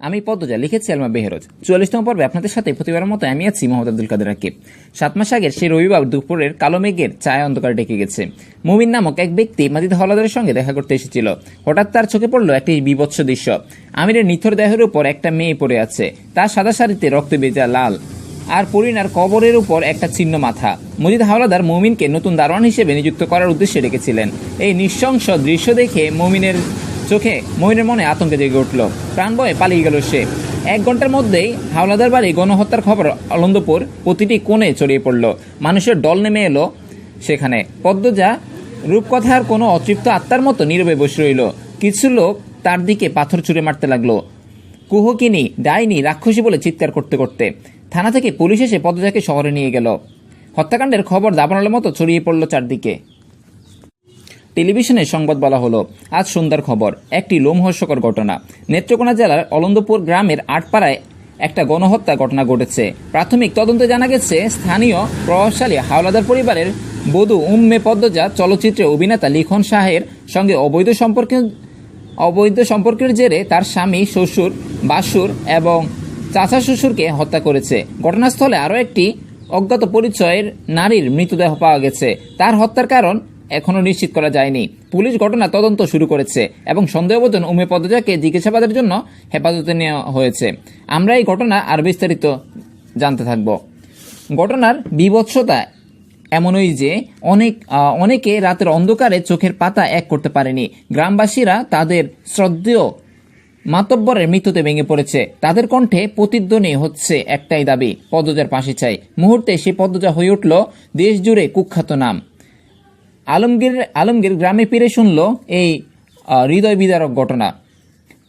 আমি পদ্মজা লিখেছি আলমা বেহরোজ। চুয়াল্লিশতম পর্বে আপনাদের সাথে প্রতিবারের মতো আমি আছি মোহাম্মদ আব্দুল কাদের রাকিব সাত মাস আগের সেই রবিবার দুপুরের কালো মেঘের ছায়া অন্ধকার ডেকে গেছে। মুমিন নামক এক ব্যক্তি মাজিদ হলাদারের সঙ্গে দেখা করতে এসেছিল। হঠাৎ তার চোখে পড়ল একটি বিভৎস দৃশ্য। আমিরের নিথর দেহের উপর একটা মেয়ে পড়ে আছে। তার সাদা শাড়িতে রক্ত বেজা লাল। আর পরিনার কবরের উপর একটা চিহ্ন মাথা। মজিদ হাওলাদার মুমিনকে নতুন দারোয়ান হিসেবে নিযুক্ত করার উদ্দেশ্যে রেখেছিলেন এই নৃশংস দৃশ্য দেখে মুমিনের চোখে মহিনের মনে আতঙ্কে জেগে উঠল। প্রাণবয়ে পালিয়ে গেল সে। এক ঘণ্টার মধ্যেই হাওলাদার বাড়ি গণহত্যার খবর আনন্দপুর প্রতিটি কোণে ছড়িয়ে পড়ল। মানুষের দল নেমে এলো সেখানে। পদ্মজা রূপকথার কোনো অতৃপ্ত আত্মার মতো নীরবে বসে রইল। কিছু লোক তার দিকে পাথর ছুঁড়ে মারতে লাগল। কুহকিনী, ডাইনি, রাক্ষসী বলে চিৎকার করতে করতে থানা থেকে পুলিশ এসে পদ্মজাকে শহরে নিয়ে গেল। হত্যাকাণ্ডের খবর দাবানলের মতো ছড়িয়ে পড়ল চারদিকে। টেলিভিশনে সংবাদ বলা হলো, আজ সন্ধ্যার খবর। একটি লোমহর্ষকর ঘটনা। নেত্রকোনা জেলার অলন্দপুর গ্রামের আটপাড়ায় একটা গণহত্যা ঘটনা ঘটেছে। প্রাথমিক তদন্তে জানা গেছে, স্থানীয় প্রভাবশালী হাওলাদার পরিবারের বধূ উম্মে পদ্মজা, চলচ্চিত্রে অভিনেতা লিখন শাহের সঙ্গে অবৈধ সম্পর্কে অবৈধ সম্পর্কের জেরে তার স্বামী, শ্বশুর, বাসুর এবং চাচা শ্বশুরকে হত্যা করেছে। ঘটনাস্থলে আরও একটি অজ্ঞাত পরিচয়ের নারীর মৃতদেহ পাওয়া গেছে। তার হত্যার কারণ এখনও নিশ্চিত করা যায়নি। পুলিশ ঘটনা তদন্ত শুরু করেছে এবং সন্দেহভাজন উমে পদজাকে জিজ্ঞাসাবাদের জন্য হেফাজতে নেওয়া হয়েছে। আমরা এই ঘটনা আর বিস্তারিত জানতে থাকব। ঘটনার বিভৎসতা এমনই যে অনেক অনেকে রাতের অন্ধকারে চোখের পাতা এক করতে পারেনি। গ্রামবাসীরা তাদের শ্রদ্ধেয় মাতব্বরের মৃত্যুতে ভেঙে পড়েছে। তাদের কণ্ঠে প্রতিধ্বনি হচ্ছে একটাই দাবি, পদ্মজার পাশে চাই। মুহূর্তে সে পদ্মজা হয়ে উঠল দেশ জুড়ে কুখ্যাত নাম। আলমগীর আলমগীর গ্রামে ফিরে শুনল এই হৃদয় বিদারক ঘটনা।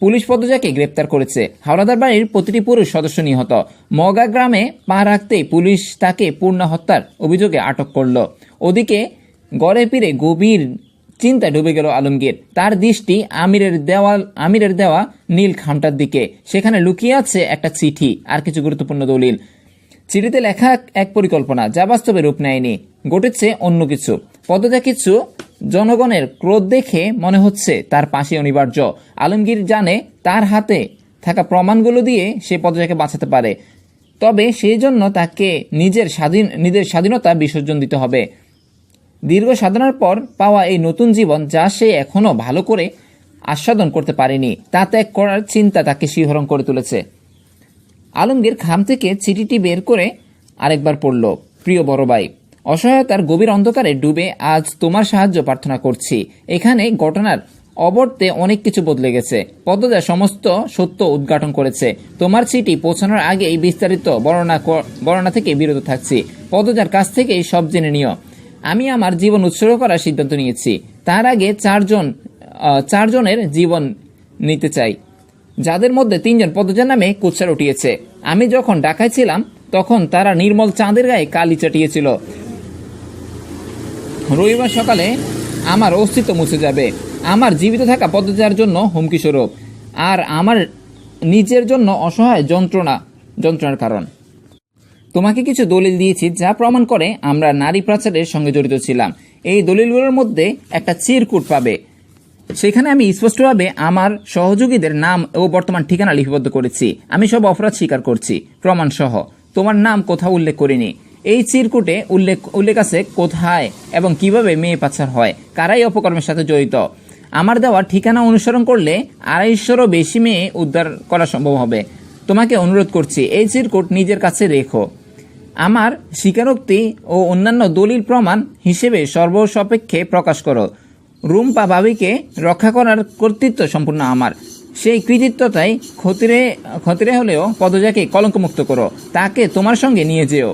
পুলিশ পদজাকে গ্রেপ্তার করেছে। হাওড়াদার বাড়ির প্রতিটি পুরুষ সদস্য নিহত। মগা গ্রামে পা রাখতেই পুলিশ তাকে পূর্ণ হত্যার অভিযোগে আটক করল। ওদিকে গড়ে ফিরে গভীর চিন্তায় ডুবে গেল আলমগীর। তার দৃষ্টি আমিরের দেওয়াল, আমিরের দেওয়া নীল খামটার দিকে। সেখানে লুকিয়ে আছে একটা চিঠি, আর কিছু গুরুত্বপূর্ণ দলিল। চিঠিতে লেখা এক পরিকল্পনা, যা বাস্তবে রূপ নেয়নি। ঘটেছে অন্য কিছু। পদজা কিছু জনগণের ক্রোধ দেখে মনে হচ্ছে তার পাশে অনিবার্য। আলমগীর জানে তার হাতে থাকা প্রমাণগুলো দিয়ে সে পদজাকে বাঁচাতে পারে। তবে সেই জন্য তাকে নিজের স্বাধীন নিজের স্বাধীনতা বিসর্জন দিতে হবে। দীর্ঘ সাধনার পর পাওয়া এই নতুন জীবন যা সে এখনও ভালো করে আস্বাদন করতে পারেনি, তা ত্যাগ করার চিন্তা তাকে শিহরণ করে তুলেছে। আলমগীর খাম থেকে চিঠিটি বের করে আরেকবার পড়ল, প্রিয় বড় ভাই অসহায়তার গভীর অন্ধকারে ডুবে আজ তোমার সাহায্য প্রার্থনা করছি। এখানে ঘটনার অবর্তে অনেক কিছু বদলে গেছে। পদ্মজা সমস্ত সত্য উদ্ঘাটন করেছে। তোমার চিঠি পৌঁছানোর আগেই বিস্তারিত বর্ণনা বর্ণনা থেকে বিরত থাকছি। পদ্মজার কাছ থেকেই সব জেনে নিও। আমি আমার জীবন উৎসর্গ করার সিদ্ধান্ত নিয়েছি। তার আগে চারজন চারজনের জীবন নিতে চাই। যাদের মধ্যে তিনজন পদজার নামে কুৎসার উঠিয়েছে। আমি যখন ঢাকায় ছিলাম, তখন তারা নির্মল চাঁদের গায়ে কালি চাটিয়েছিল। রবিবার সকালে আমার অস্তিত্ব মুছে যাবে। আমার জীবিত থাকা পদজার জন্য হুমকি স্বরূপ। আর আমার নিজের জন্য অসহায় যন্ত্রণা, যন্ত্রণার কারণ। তোমাকে কিছু দলিল দিয়েছি যা প্রমাণ করে আমরা নারী প্রাচারের সঙ্গে জড়িত ছিলাম। এই দলিলগুলোর মধ্যে একটা চিরকুট পাবে। সেখানে আমি স্পষ্টভাবে আমার সহযোগীদের নাম ও বর্তমান ঠিকানা লিপিবদ্ধ করেছি। আমি সব অপরাধ স্বীকার করছি প্রমাণ সহ তোমার নাম কোথাও উল্লেখ করিনি। এই চিরকুটে উল্লেখ উল্লেখ আছে কোথায় এবং কীভাবে মেয়ে পাচার হয়, কারাই অপকর্মের সাথে জড়িত। আমার দেওয়া ঠিকানা অনুসরণ করলে আড়াইশোরও বেশি মেয়ে উদ্ধার করা সম্ভব হবে। তোমাকে অনুরোধ করছি, এই চিরকুট নিজের কাছে রেখো। আমার স্বীকারোক্তি ও অন্যান্য দলিল প্রমাণ হিসেবে সর্বসপেক্ষে প্রকাশ করো। রুম্পা বাবিকে রক্ষা করার কর্তৃত্ব সম্পূর্ণ আমার। সেই কৃতিত্বতাই খতিরে খতিরে হলেও পদজাকে কলঙ্কমুক্ত করো। তাকে তোমার সঙ্গে নিয়ে যেও।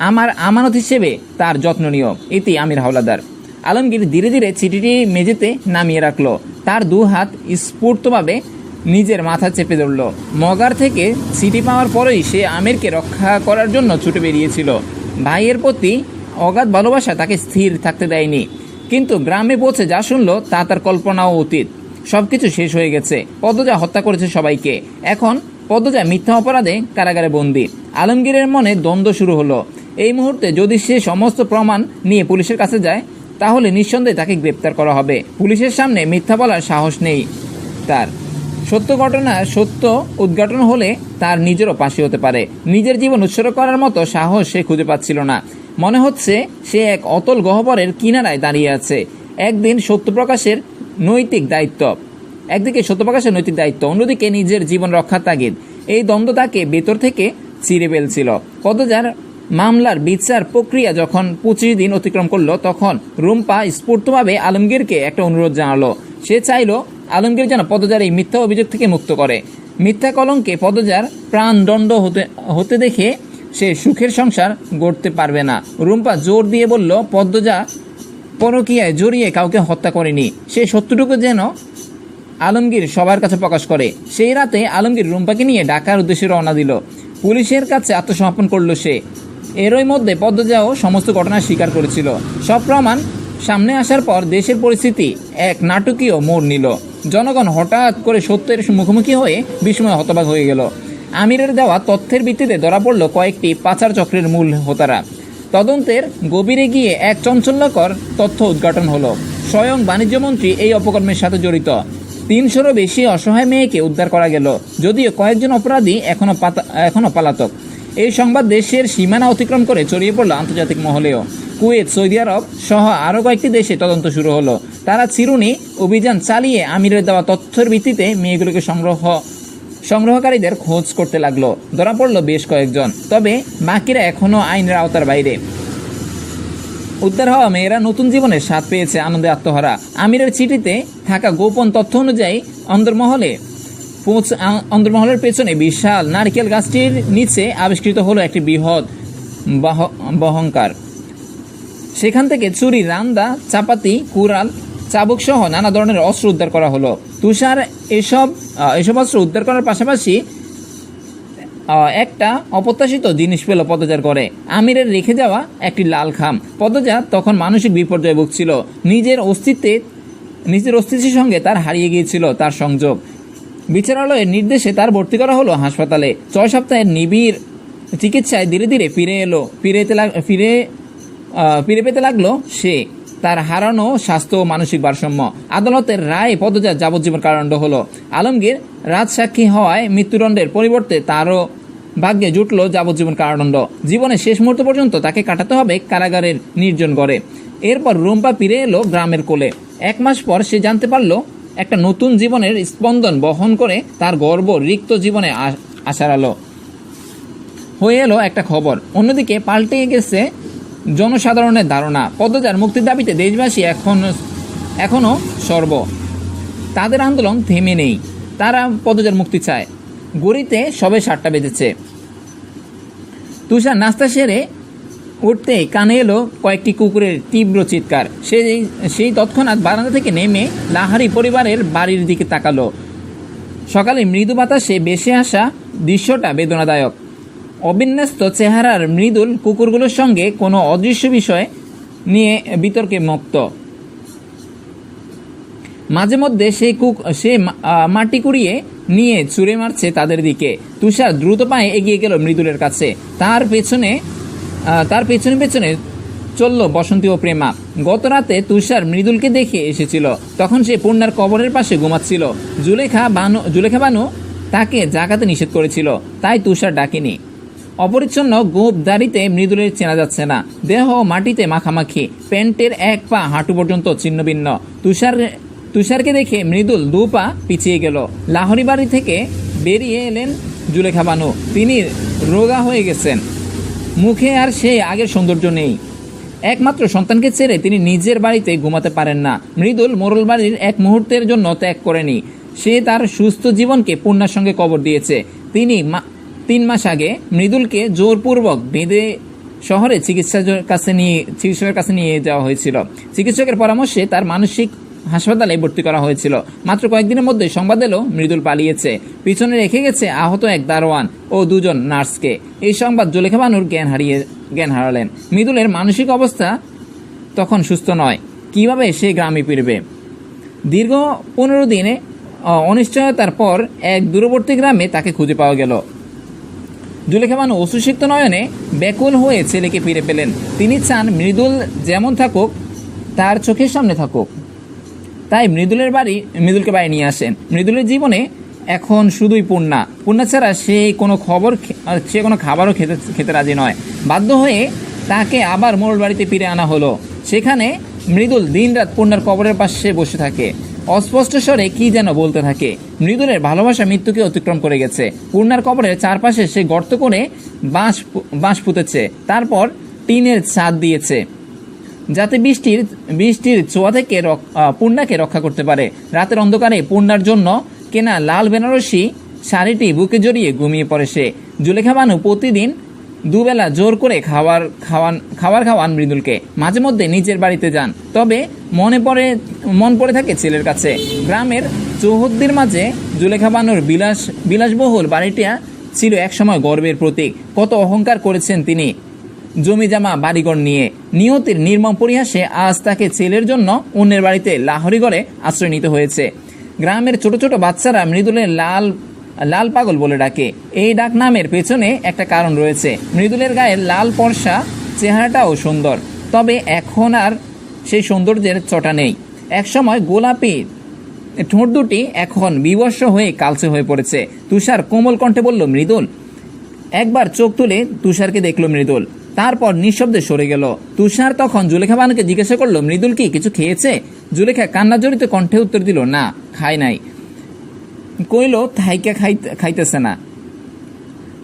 আমার আমানত হিসেবে তার যত্ন নিও ইতি আমির হাওলাদার। আলমগীর ধীরে ধীরে চিঠিটি মেঝেতে নামিয়ে রাখল। তার দু হাত স্ফূর্তভাবে নিজের মাথা চেপে ধরল। মগার থেকে চিঠি পাওয়ার পরেই সে আমিরকে রক্ষা করার জন্য ছুটে বেরিয়েছিল। ভাইয়ের প্রতি অগাধ ভালোবাসা তাকে স্থির থাকতে দেয়নি। কিন্তু গ্রামে পৌঁছে যা শুনলো, তা তার কল্পনাও অতীত। সবকিছু শেষ হয়ে গেছে। পদ্মজা হত্যা করেছে সবাইকে। এখন পদ্মজা মিথ্যা অপরাধে কারাগারে বন্দী। আলমগীরের মনে দ্বন্দ্ব শুরু হলো। এই মুহূর্তে যদি সে সমস্ত প্রমাণ নিয়ে পুলিশের কাছে যায়, তাহলে নিঃসন্দেহে তাকে গ্রেপ্তার করা হবে। পুলিশের সামনে মিথ্যা বলার সাহস নেই তার। সত্য ঘটনা, সত্য উদ্ঘাটন হলে তার নিজেরও পাশে হতে পারে। নিজের জীবন উৎসর্গ করার মতো সাহস সে খুঁজে পাচ্ছিল না। মনে হচ্ছে সে এক অতল গহ্বরের কিনারায় দাঁড়িয়ে আছে। একদিন সত্য প্রকাশের নৈতিক দায়িত্ব। একদিকে সত্য প্রকাশের নৈতিক দায়িত্ব, অন্যদিকে নিজের জীবন রক্ষার তাগিদ। এই দ্বন্দ্ব তাকে ভেতর থেকে চিরে ফেলছিল। পদজার মামলার বিচার প্রক্রিয়া যখন পঁচিশ দিন অতিক্রম করল, তখন রুম্পা স্ফূর্তভাবে আলমগীরকে একটা অনুরোধ জানালো। সে চাইলো আলমগীর যেন পদজার এই মিথ্যা অভিযোগ থেকে মুক্ত করে। মিথ্যা কলঙ্কে পদজার প্রাণদণ্ড হতে হতে দেখে সে সুখের সংসার গড়তে পারবে না। রুম্পা জোর দিয়ে বলল পদ্মজা পরকীয়ায় জড়িয়ে কাউকে হত্যা করেনি। সে সত্যটুকু যেন আলমগীর সবার কাছে প্রকাশ করে। সেই রাতে আলমগীর রুম্পাকে নিয়ে ঢাকার উদ্দেশ্যে রওনা দিল। পুলিশের কাছে আত্মসমর্পণ করল সে। এরই মধ্যে পদ্মজাও সমস্ত ঘটনা স্বীকার করেছিল। সব প্রমাণ সামনে আসার পর দেশের পরিস্থিতি এক নাটকীয় মোড় নিল। জনগণ হঠাৎ করে সত্যের মুখোমুখি হয়ে বিস্ময় হতবাক হয়ে গেল। আমিরের দেওয়া তথ্যের ভিত্তিতে ধরা পড়ল কয়েকটি পাচার চক্রের মূল হোতারা। তদন্তের গভীরে গিয়ে এক চঞ্চল্যকর তথ্য উদ্ঘাটন হলো। স্বয়ং বাণিজ্যমন্ত্রী এই অপকর্মের সাথে জড়িত। তিনশোরও বেশি অসহায় মেয়েকে উদ্ধার করা গেল। যদিও কয়েকজন অপরাধী এখনও পাতা এখনও পালাতক। এই সংবাদ দেশের সীমানা অতিক্রম করে ছড়িয়ে পড়ল আন্তর্জাতিক মহলেও। কুয়েত, সৌদি আরব সহ আরও কয়েকটি দেশে তদন্ত শুরু হলো। তারা চিরুনি অভিযান চালিয়ে আমিরের দেওয়া তথ্যের ভিত্তিতে মেয়েগুলোকে সংগ্রহ সংগ্রহকারীদের খোঁজ করতে লাগল। ধরা পড়ল বেশ কয়েকজন। তবে বাকিরা এখনও আইনের আওতার বাইরে। উদ্ধার হওয়া মেয়েরা নতুন জীবনে স্বাদ পেয়েছে আনন্দে আত্মহারা। আমিরের চিঠিতে থাকা গোপন তথ্য অনুযায়ী অন্দরমহলে অন্দরমহলের পেছনে বিশাল নারকেল গাছটির নিচে আবিষ্কৃত হলো একটি বৃহৎ বহংকার। সেখান থেকে চুরি রান্দা, চাপাতি, কুড়াল চাবুক সহ নানা ধরনের অস্ত্র উদ্ধার করা হলো। তুষার এসব এসব অস্ত্র উদ্ধার করার পাশাপাশি একটা অপ্রত্যাশিত জিনিস পেল পদজার করে আমিরের রেখে যাওয়া একটি লাল খাম। পদজা তখন মানসিক বিপর্যয়ে ভুগছিল। নিজের অস্তিত্বে, নিজের অস্তিত্বের সঙ্গে তার হারিয়ে গিয়েছিল তার সংযোগ। বিচারালয়ের নির্দেশে তার ভর্তি করা হলো হাসপাতালে। ছয় সপ্তাহের নিবিড় চিকিৎসায় ধীরে ধীরে ফিরে এলো, ফিরে ফিরে ফিরে পেতে লাগল সে। তার হারানো স্বাস্থ্য ও মানসিক ভারসাম্য। আদালতের রায় পদজাত যাবজ্জীবন কারাদণ্ড হলো। আলমগীর রাজসাক্ষী হওয়ায় মৃত্যুদণ্ডের পরিবর্তে তারও ভাগ্যে জুটল যাবজ্জীবন কারাদণ্ড। জীবনের শেষ মুহূর্ত পর্যন্ত তাকে কাটাতে হবে কারাগারের নির্জন গড়ে। এরপর রুম্পা ফিরে এলো গ্রামের কোলে। এক মাস পর সে জানতে পারল একটা নতুন জীবনের স্পন্দন বহন করে তার গর্ব রিক্ত জীবনে আসার আলো। হয়ে এলো একটা খবর। অন্যদিকে পাল্টে গেছে জনসাধারণের ধারণা। পদ্মজার মুক্তির দাবিতে দেশবাসী এখন এখনও সর্ব। তাদের আন্দোলন থেমে নেই। তারা পদ্মজার মুক্তি চায়। গড়িতে সবে সাতটা বেজেছে তুষার নাস্তা সেরে উঠতেই কানে এলো কয়েকটি কুকুরের তীব্র চিৎকার। সেই সেই তৎক্ষণাৎ বারান্দা থেকে নেমে লাহারি পরিবারের বাড়ির দিকে তাকালো। সকালে মৃদু বাতাসে বেসে আসা দৃশ্যটা বেদনাদায়ক। অবিন্যস্ত চেহারার মৃদুল কুকুরগুলোর সঙ্গে কোনো অদৃশ্য বিষয় নিয়ে বিতর্কে মুক্ত। মাঝে মধ্যে সেই কুক, সে মাটি কুড়িয়ে নিয়ে ছুঁড়ে মারছে তাদের দিকে। তুষার দ্রুত পায়ে এগিয়ে গেল মৃদুলের কাছে। তার পেছনে তার পেছনে পেছনে চলল বসন্তী ও প্রেমা। গত রাতে তুষার মৃদুলকে দেখে এসেছিল। তখন সে পূর্ণার কবরের পাশে ঘুমাচ্ছিল। জুলেখা বানু জুলেখা বানু তাকে জাগাতে নিষেধ করেছিল। তাই তুষার ডাকেনি। অপরিচ্ছন্ন গোপ দাড়িতে মৃদুলের চেনা যাচ্ছে না। দেহ মাটিতে মাখামাখি। প্যান্টের এক পা হাঁটু পর্যন্ত ছিন্নভিন্ন। তুষার, তুষারকে দেখে মৃদুল দু পা পিছিয়ে গেল। লাহরি বাড়ি থেকে বেরিয়ে এলেন জুলেখা বানু। তিনি রোগা হয়ে গেছেন। মুখে আর সেই আগের সৌন্দর্য নেই। একমাত্র সন্তানকে ছেড়ে তিনি নিজের বাড়িতে ঘুমাতে পারেন না। মৃদুল মোরল বাড়ির এক মুহূর্তের জন্য ত্যাগ করেনি। সে তার সুস্থ জীবনকে পূর্ণার সঙ্গে কবর দিয়েছে। তিনি তিন মাস আগে মৃদুলকে জোরপূর্বক বেঁধে শহরে চিকিৎসার কাছে নিয়ে চিকিৎসকের কাছে নিয়ে যাওয়া হয়েছিল। চিকিৎসকের পরামর্শে তার মানসিক হাসপাতালে ভর্তি করা হয়েছিল। মাত্র কয়েকদিনের মধ্যে সংবাদ এলো, মৃদুল পালিয়েছে। পিছনে রেখে গেছে আহত এক দারোয়ান ও দুজন নার্সকে। এই সংবাদ জলেখা বানুর জ্ঞান হারিয়ে, জ্ঞান হারালেন। মৃদুলের মানসিক অবস্থা তখন সুস্থ নয়। কীভাবে সে গ্রামে ফিরবে? দীর্ঘ পনেরো দিনে অনিশ্চয়তার পর এক দূরবর্তী গ্রামে তাকে খুঁজে পাওয়া গেল। জুলেখা বানু অসুসিক্ত নয়নে ব্যাকুল হয়ে ছেলেকে ফিরে পেলেন। তিনি চান মৃদুল যেমন থাকুক, তার চোখের সামনে থাকুক। তাই মৃদুলের বাড়ি মৃদুলকে বাড়ি নিয়ে আসেন মৃদুলের জীবনে এখন শুধুই পূর্ণা। পূর্ণা ছাড়া সে কোনো খবর সে কোনো খাবারও খেতে খেতে রাজি নয়। বাধ্য হয়ে তাকে আবার মোড়ল বাড়িতে ফিরে আনা হলো। সেখানে মৃদুল দিনরাত পূর্ণার কবরের পাশে বসে থাকে। অস্পষ্ট স্বরে কি যেন বলতে থাকে। মৃদুলের ভালোবাসা মৃত্যুকে অতিক্রম করে গেছে। পূর্ণার কবরের চারপাশে সে গর্ত করে বাঁশ বাঁশ পুঁতেছে। তারপর টিনের ছাদ দিয়েছে। যাতে বৃষ্টির বৃষ্টির ছোঁয়া থেকে পূর্ণাকে রক্ষা করতে পারে। রাতের অন্ধকারে পূর্ণার জন্য কেনা লাল বেনারসি শাড়িটি বুকে জড়িয়ে ঘুমিয়ে পড়ে সে। জুলেখা বানু প্রতিদিন দুবেলা জোর করে খাওয়ার, খাওয়ান, খাবার খাওয়ান মৃদুলকে। মাঝে মধ্যে নিজের বাড়িতে যান। তবে মনে পড়ে, মন পড়ে থাকে ছেলের কাছে। গ্রামের চৌহদ্দির মাঝে জুলেখা বানুর বিলাস, বিলাসবহুল বাড়িটা ছিল একসময় গর্বের প্রতীক। কত অহংকার করেছেন তিনি। জমি জামা, বাড়িঘর নিয়ে। নিয়তির নির্মম পরিহাসে আজ তাকে ছেলের জন্য অন্যের বাড়িতে লাহরিগড়ে আশ্রয় নিতে হয়েছে। গ্রামের ছোট ছোট বাচ্চারা মৃদুলের লাল লাল পাগল বলে ডাকে। এই ডাক নামের পেছনে একটা কারণ রয়েছে। মৃদুলের গায়ে লাল পর্সা চেহারাটাও সুন্দর। তবে এখন আর সেই সৌন্দর্যের চটা নেই। একসময় গোলাপি ঠোঁট দুটি এখন বিবর্ষ হয়ে কালচে হয়ে পড়েছে। তুষার কোমল কণ্ঠে বলল, মৃদুল। একবার চোখ তুলে তুষারকে দেখল মৃদুল। তারপর নিঃশব্দে সরে গেল। তুষার তখন জুলেখা বানুকে জিজ্ঞাসা করল, মৃদুল কি কিছু খেয়েছে? জুলেখা কান্না জড়িত কণ্ঠে উত্তর দিল, না, খায় নাই। কইল, থাইকা খাইতে খাইতেছে না।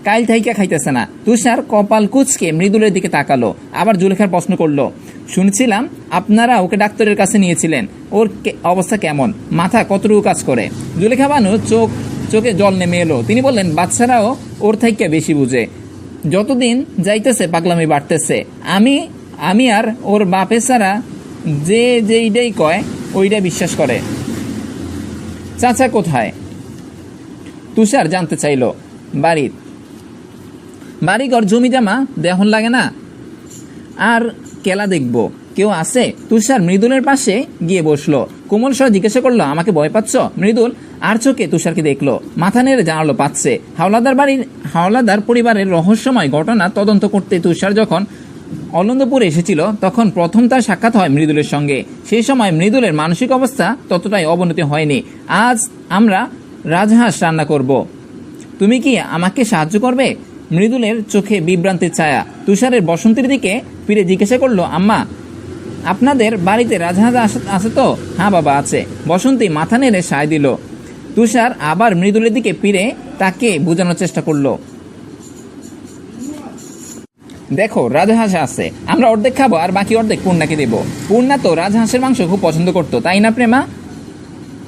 কাইল থাইকা খাইতেছে না। তুষার কপাল কুচকে মৃদুলের দিকে তাকালো, আবার জুলেখার প্রশ্ন করল, শুনছিলাম আপনারা ওকে ডাক্তারের কাছে নিয়েছিলেন। ওর অবস্থা কেমন? মাথা কতটুকু কাজ করে? জুলেখা বানু চোখ চোখে জল নেমে এলো। তিনি বললেন, বাচ্চারাও ওর থাইকা বেশি বুঝে। যতদিন যাইতেছে, পাগলামি বাড়তেছে, আমি আমি আর ওর বাপে ছাড়া যে যেইটাই কয়, ওইটা বিশ্বাস করে। চাচা কোথায়? তুষার জানতে চাইল, বাড়ির। বাড়িঘর জমি জামা দেহন লাগে না? আর কেলা দেখব, কেউ আছে? তুষার মৃদুলের পাশে গিয়ে বসল। কোমল স্বর জিজ্ঞাসা করল, আমাকে ভয় পাচ্ছ? মৃদুল আর চোখে তুষারকে দেখল। মাথা নেড়ে জানালো পাচ্ছে, হাওলাদার বাড়ির হাওলাদার পরিবারের রহস্যময় ঘটনা তদন্ত করতে তুষার যখন অলন্দপুরে এসেছিল, তখন প্রথম তার সাক্ষাৎ হয় মৃদুলের সঙ্গে। সেই সময় মৃদুলের মানসিক অবস্থা ততটাই অবনতি হয়নি। আজ আমরা রাজহাঁস রান্না করব। তুমি কি আমাকে সাহায্য করবে? মৃদুলের চোখে বিভ্রান্তির ছায়া। তুষারের বসন্তীর দিকে ফিরে জিজ্ঞাসা করল, আম্মা, আপনাদের বাড়িতে রাজহাঁস আছে তো? হ্যাঁ বাবা, আছে। বসন্তী মাথা নেড়ে সায় দিল। তুষার আবার মৃদুলের দিকে ফিরে তাকে বোঝানোর চেষ্টা করল। দেখো, রাজহাঁস আছে। আমরা অর্ধেক খাব আর বাকি অর্ধেক পূর্ণাকে দেবো। পূর্ণা তো রাজহাঁসের মাংস খুব পছন্দ করতো, তাই না প্রেমা?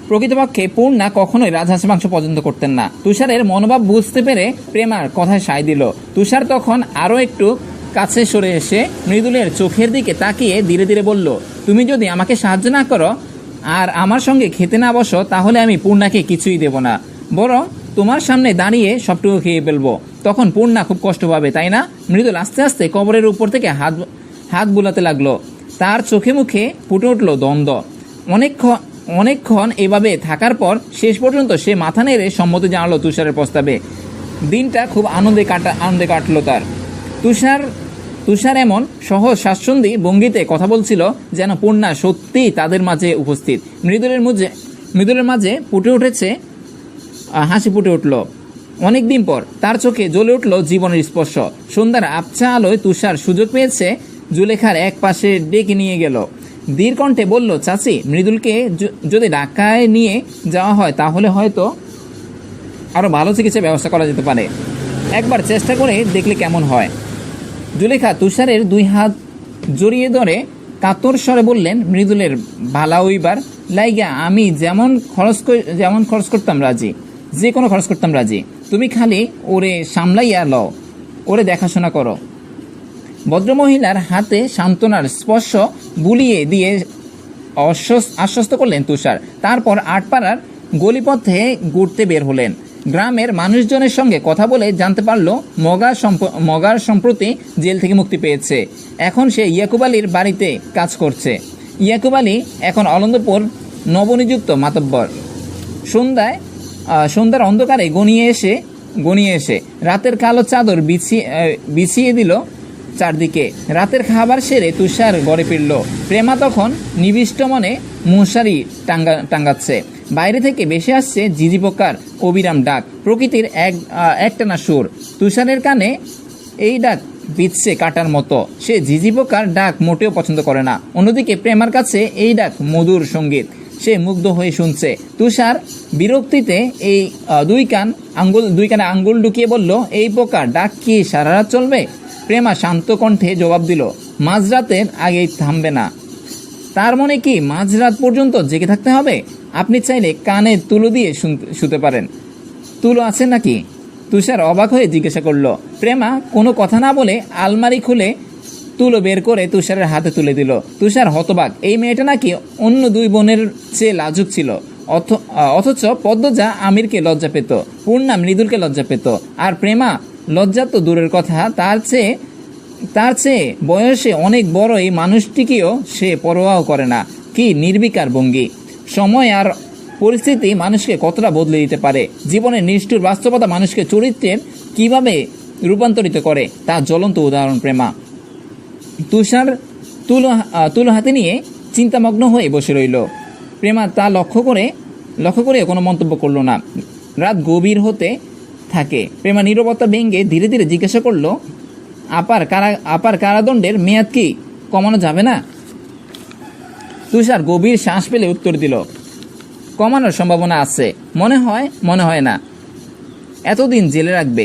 প্রকৃতপক্ষে পূর্ণা কখনোই রাজহাঁসের মাংস পছন্দ করতেন না। তুষারের মনোভাব বুঝতে পেরে প্রেমার কথায় সায় দিল। তুষার তখন আরও একটু কাছে সরে এসে মৃদুলের চোখের দিকে তাকিয়ে ধীরে ধীরে বলল, তুমি যদি আমাকে সাহায্য না করো আর আমার সঙ্গে খেতে না বসো, তাহলে আমি পূর্ণাকে কিছুই দেব না। বরং তোমার সামনে দাঁড়িয়ে সবটুকু খেয়ে ফেলব। তখন পূর্ণা খুব কষ্ট পাবে, তাই না? মৃদুল আস্তে আস্তে কবরের উপর থেকে হাত হাত বুলাতে লাগল। তার চোখে মুখে ফুটে উঠল দ্বন্দ্ব। অনেকক্ষণ অনেকক্ষণ এভাবে থাকার পর শেষ পর্যন্ত সে মাথা নেড়ে সম্মতি জানালো তুষারের প্রস্তাবে। দিনটা খুব আনন্দে কাটা আনন্দে কাটলো তার। তুষার তুষার এমন সহজ স্বাচ্ছন্দ্যী ভঙ্গিতে কথা বলছিল যেন পূর্ণা সত্যিই তাদের মাঝে উপস্থিত। মৃদুলের মাঝে মৃদুলের মাঝে ফুটে উঠেছে হাসি ফুটে উঠল। অনেকদিন পর তার চোখে জ্বলে উঠল জীবনের স্পর্শ। সন্ধ্যার আবছা আলোয় তুষার সুযোগ পেয়েছে, জুলেখার এক পাশে ডেকে নিয়ে গেল। ধীর কণ্ঠে বলল, চাচি, মৃদুলকে যদি ঢাকায় নিয়ে যাওয়া হয় তাহলে হয়তো আরও ভালো চিকিৎসার ব্যবস্থা করা যেতে পারে। একবার চেষ্টা করে দেখলে কেমন হয়। জুলেখা তুষারের দুই হাত জড়িয়ে ধরে কাতর স্বরে বললেন, মৃদুলের ভালা ওইবার। লাইগা, আমি যেমন খরচ যেমন খরচ করতাম রাজি যে কোনো খরচ করতাম রাজি। তুমি খালি ওরে সামলাইয়া লও, ওরে দেখাশোনা করো। ভদ্রমহিলার হাতে সান্ত্বনার স্পর্শ বুলিয়ে দিয়ে অস্বস- আশ্বস্ত করলেন তুষার। তারপর আটপাড়ার গলিপথে ঘুরতে বের হলেন। গ্রামের মানুষজনের সঙ্গে কথা বলে জানতে পারল মগা মগার সম্প্রতি জেল থেকে মুক্তি পেয়েছে। এখন সে ইয়াকুব আলীর বাড়িতে কাজ করছে। ইয়াকুব আলী এখন অলন্দপুর নবনিযুক্ত মাতব্বর। সন্ধ্যায় সন্ধ্যার অন্ধকারে গনিয়ে এসে গনিয়ে এসে রাতের কালো চাদর বিছিয়ে বিছিয়ে দিল চারদিকে। রাতের খাবার সেরে তুষার গড়ে ফিরল। প্রেমা তখন নিবিষ্ট মনে মশারি টাঙ্গা, টাঙ্গাচ্ছে। বাইরে থেকে বেশি আসছে জিজি পোকার অবিরাম ডাক। প্রকৃতির এক একটানা সুর। তুষারের কানে এই ডাক বিচ্ছে কাটার মতো। সে ঝিঝি পোকার ডাক মোটেও পছন্দ করে না। অন্যদিকে প্রেমার কাছে এই ডাক মধুর সংগীত। সে মুগ্ধ হয়ে শুনছে। তুষার বিরক্তিতে এই দুই কান আঙ্গুল, দুই কানে আঙ্গুল ঢুকিয়ে বলল, এই পোকা ডাক কি সারা রাত চলবে? প্রেমা শান্ত কণ্ঠে জবাব দিল, মাঝরাতের আগেই থামবে না। তার মনে কি মাঝরাত পর্যন্ত জেগে থাকতে হবে? আপনি চাইলে কানে তুলো দিয়ে শুতে পারেন। তুলো আছে নাকি? তুষার অবাক হয়ে জিজ্ঞাসা করল, প্রেমা, কোনো কথা না বলে আলমারি খুলে তুলো বের করে তুষারের হাতে তুলে দিল। তুষার হতবাক, এই মেয়েটা নাকি অন্য দুই বোনের চেয়ে লাজুক ছিল। অথ- অথচ পদ্মজা আমিরকে লজ্জা পেত, পূর্ণা মৃদুলকে লজ্জা পেত। আর প্রেমা, লজ্জা তো দূরের কথা, তার চেয়ে তার চেয়ে বয়সে অনেক বড় এই মানুষটিকেও সে পরোয়াও করে না। কি নির্বিকার ভঙ্গি সময় আর পরিস্থিতি মানুষকে কতটা বদলে দিতে পারে? জীবনের নিষ্ঠুর বাস্তবতা মানুষকে চরিত্রের কীভাবে রূপান্তরিত করে? তার জ্বলন্ত উদাহরণ প্রেমা। তুষার তুলো তুলো হাতে নিয়ে চিন্তামগ্ন হয়ে বসে রইল। প্রেমা তা লক্ষ্য করে লক্ষ্য করে কোনো মন্তব্য করল না। রাত গভীর হতে থাকে। প্রেমা নীরবতা ভেঙে ধীরে ধীরে জিজ্ঞাসা করল, আপার কারা, আপার কারাদণ্ডের মেয়াদ কি কমানো যাবে না? তুষার গভীর শ্বাস পেলে উত্তর দিল, কমানোর সম্ভাবনা আছে। মনে হয় মনে হয় না। এতদিন জেলে রাখবে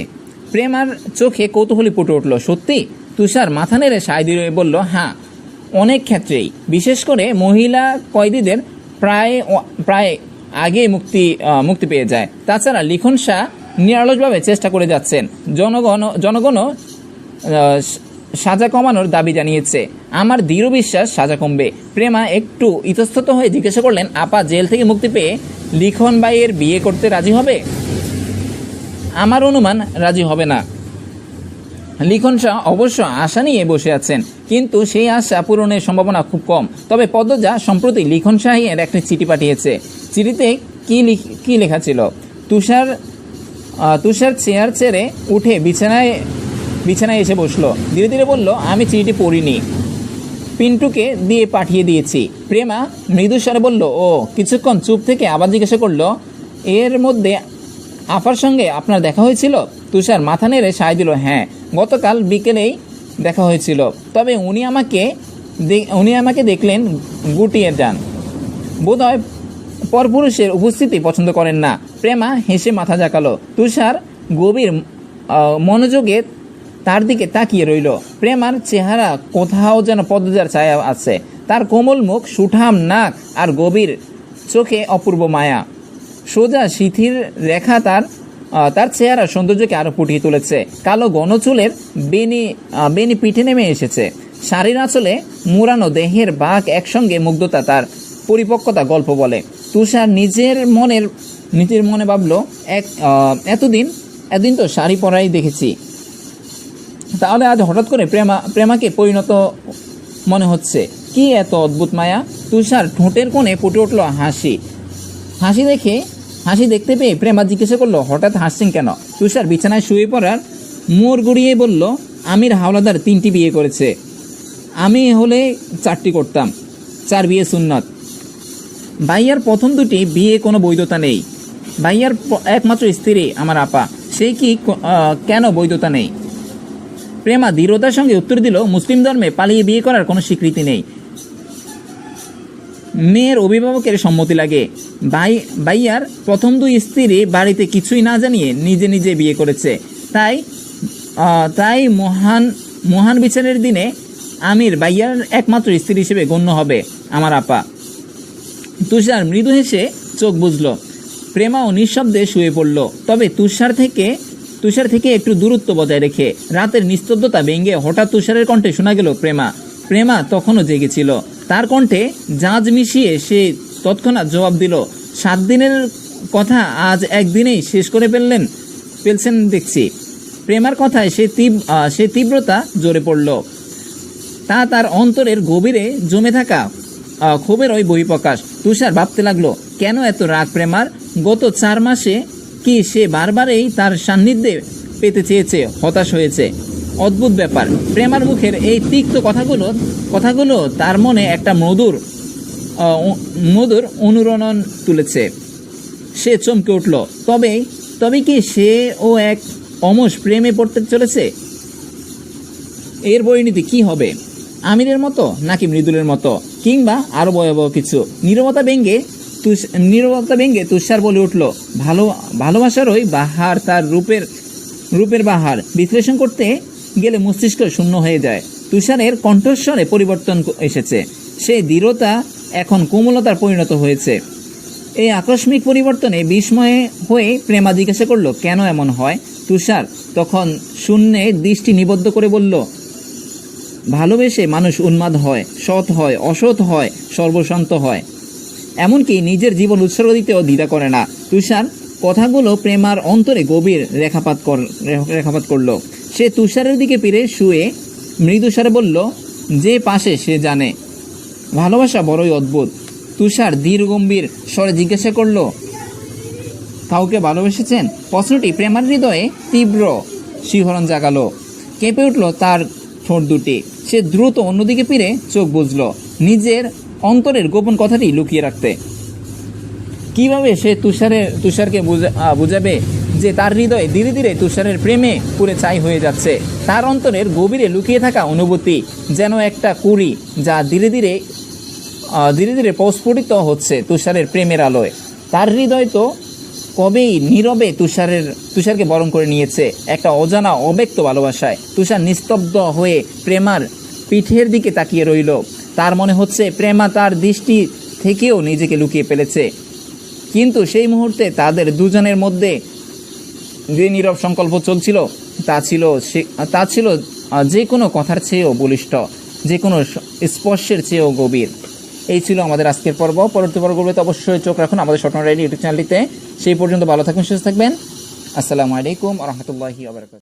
প্রেমার চোখে কৌতূহলী ফুটে উঠল, সত্যি? তুষার মাথা নেড়ে সায় দিয়ে বলল হ্যাঁ অনেক ক্ষেত্রেই। বিশেষ করে মহিলা কয়েদিদের প্রায় প্রায় আগে মুক্তি মুক্তি পেয়ে যায়। তাছাড়া লিখন শাহ নিরলসভাবে চেষ্টা করে যাচ্ছেন। জনগণ, জনগণও সাজা কমানোর দাবি জানিয়েছে। আমার দৃঢ় বিশ্বাস সাজা কমবে। প্রেমা একটু ইতস্তত হয়ে জিজ্ঞাসা করলেন, আপা জেল থেকে মুক্তি পেয়ে লিখন বাইয়ের বিয়ে করতে রাজি হবে? আমার অনুমান রাজি হবে না। লিখন শাহ অবশ্য আশা নিয়ে বসে আছেন, কিন্তু সেই আশা পূরণের সম্ভাবনা খুব কম। তবে পদ্মজা সম্প্রতি লিখন শাহের একটি চিঠি পাঠিয়েছে। চিঠিতে কি কি লেখা ছিল? তুষার তুষার চেয়ার ছেড়ে উঠে বিছানায় বিছানায় এসে বসল। ধীরে ধীরে বলল, আমি চিঠিটি পড়িনি। পিন্টুকে দিয়ে পাঠিয়ে দিয়েছি। প্রেমা মৃদু স্বরে বলল, ও, কিছুক্ষণ চুপ থেকে আবার জিজ্ঞাসা করল, এর মধ্যে আফার সঙ্গে আপনার দেখা হয়েছিল? তুষার মাথা নেড়ে সায় দিল হ্যাঁ গতকাল বিকেলেই দেখা হয়েছিল। তবে উনি আমাকে উনি আমাকে দেখলেন গুটিয়ে যান। বোধহয় পরপুরুষের উপস্থিতি পছন্দ করেন না। প্রেমা হেসে মাথা জাকালো তুষার গভীর মনোযোগে তার দিকে তাকিয়ে রইল। প্রেমার চেহারা কোথাও যেন পদ্মজার ছায়া আছে। তার কোমল মুখ, সুঠাম নাক আর গভীর চোখে অপূর্ব মায়া। সোজা শিথির রেখা তার তার চেহারা সৌন্দর্যকে আরও ফুটিয়ে তুলেছে। কালো গণচুলের বেনি বেনি পিঠে নেমে এসেছে। শাড়ির আঁচলে মুরানো দেহের বাঘ একসঙ্গে মুগ্ধতা তার পরিপক্কতা গল্প বলে। তুষার নিজের মনের, নিজের মনে ভাবলো, এক এতদিন এতদিন তো শাড়ি পরাই দেখেছি। তাহলে আজ হঠাৎ করে প্রেমা, প্রেমাকে পরিণত মনে হচ্ছে। কি এত অদ্ভুত মায়া? তুষার ঠোঁটের কোণে ফুটে উঠল হাসি। হাসি দেখে, হাসি দেখতে পেয়ে প্রেমা জিজ্ঞাসা করল, হঠাৎ হাসছেন কেন? তুষার বিছানায় শুয়ে পড়ার মোর গড়িয়ে বলল, আমির হাওলাদার তিনটি বিয়ে করেছে। আমি হলে চারটি করতাম। চার বিয়ে সুন্নত। ভাইয়ার প্রথম দুটি বিয়ে কোনো বৈধতা নেই। ভাইয়ার প- একমাত্র স্ত্রী আমার আপা। সেই কি কেন বৈধতা নেই? প্রেমা দৃঢ়তার সঙ্গে উত্তর দিল, মুসলিম ধর্মে পালিয়ে বিয়ে করার কোনো স্বীকৃতি নেই। মেয়ের অভিভাবকের সম্মতি লাগে। ভাই ভাইয়ার প্রথম দুই স্ত্রী বাড়িতে কিছুই না জানিয়ে নিজে নিজে বিয়ে করেছে। তাই তাই মহান মহান বিচারের দিনে আমির ভাইয়ার একমাত্র স্ত্রী হিসেবে গণ্য হবে আমার আপা। তুষার মৃদু হেসে চোখ বুঝল প্রেমাও নিঃশব্দে শুয়ে পড়ল। তবে তুষার থেকে তুষার থেকে একটু দূরত্ব বজায় রেখে রাতের নিস্তব্ধতা ভেঙে হঠাৎ তুষারের কণ্ঠে শোনা গেল প্রেমা। প্রেমা তখনও জেগেছিল তার কণ্ঠে জাঁজ মিশিয়ে সে তৎক্ষণাৎ জবাব দিল, সাত দিনের কথা আজ একদিনেই শেষ করে ফেললেন, ফেলছেন দেখছি। প্রেমার কথায় সে তীব সে তীব্রতা জোরে পড়ল। তা তার অন্তরের গভীরে জমে থাকা ক্ষোভের ওই বহিঃপ্রকাশ। তুষার ভাবতে লাগল, কেন এত রাগ প্রেমার? গত চার মাসে কি সে বারবারই তার সান্নিধ্যে পেতে চেয়েছে, হতাশ হয়েছে? অদ্ভুত ব্যাপার। প্রেমার মুখের এই তিক্ত কথাগুলো কথাগুলো তার মনে একটা মধুর মধুর অনুরণন তুলেছে। সে চমকে উঠল, তবে তবে কি সে ও এক অমস প্রেমে পড়তে চলেছে? এর পরিণতি কি হবে? আমিরের মতো নাকি মৃদুলের মতো? কিংবা আরও ভয়াবহ কিছু? নীরবতা ব্যঙ্গে নীরবতা ব্যঙ্গে তুষার বলে উঠল, ভালো, ভালোবাসারই বাহার তার রূপের রূপের বাহার। বিশ্লেষণ করতে গেলে মস্তিষ্ক শূন্য হয়ে যায়। তুষারের কণ্ঠস্বরে পরিবর্তন এসেছে। সেই দৃঢ়তা এখন কোমলতার পরিণত হয়েছে। এই আকস্মিক পরিবর্তনে বিস্ময়ে হয়ে প্রেমা জিজ্ঞাসা করল, কেন এমন হয়? তুষার তখন শূন্যে দৃষ্টি নিবদ্ধ করে বলল, ভালোবেসে মানুষ উন্মাদ হয়, সৎ হয়, অসৎ হয়, সর্বশান্ত হয়। এমনকি নিজের জীবন উৎসর্গ দিতেও দ্বিধা করে না। তুষার কথাগুলো প্রেমার অন্তরে গভীর রেখাপাত রেখাপাত করল। সে তুষারের দিকে ফিরে শুয়ে মৃদুস্বরে বলল, যে পাশে সে জানে। ভালোবাসা বড়ই অদ্ভুত। তুষার গম্ভীর স্বরে জিজ্ঞাসা করল, কাউকে ভালোবেসেছেন? প্রশ্নটি প্রেমার হৃদয়ে তীব্র শিহরণ জাগালো। কেঁপে উঠল তার ঠোঁট দুটি। সে দ্রুত অন্যদিকে ফিরে চোখ বুঝল নিজের অন্তরের গোপন কথাটি লুকিয়ে রাখতে। কীভাবে সে তুষারের তুষারকে বুঝা- বুঝাবে যে তার হৃদয় ধীরে ধীরে তুষারের প্রেমে পুরে চাই হয়ে যাচ্ছে? তার অন্তরের গভীরে লুকিয়ে থাকা অনুভূতি যেন একটা কুড়ি যা ধীরে ধীরে ধীরে ধীরে প্রস্ফুটিত হচ্ছে তুষারের প্রেমের আলোয়। তার হৃদয় তো কবেই নীরবে তুষারের, তুষারকে বরণ করে নিয়েছে একটা অজানা, অব্যক্ত ভালোবাসায়। তুষার নিস্তব্ধ হয়ে প্রেমার পিঠের দিকে তাকিয়ে রইল। তার মনে হচ্ছে প্রেমা তার দৃষ্টি থেকেও নিজেকে লুকিয়ে ফেলেছে। কিন্তু সেই মুহূর্তে তাদের দুজনের মধ্যে যে নীরব সংকল্প চলছিল, তা ছিল সে- তা ছিল যে কোনো কথার চেয়েও বলিষ্ঠ, যে কোনো স্পর্শের চেয়েও গভীর। এই ছিল আমাদের আজকের পর্ব। পরবর্তী পর্বগুলোতে অবশ্যই চোখ রাখুন আমাদের স্বপ্ন রাইডি ইউটিউব চ্যানেলটিতে। সেই পর্যন্ত ভালো থাকবেন সুস্থ থাকবেন। আসসালামু আলাইকুম রহমতুল্লাহি আবরকাত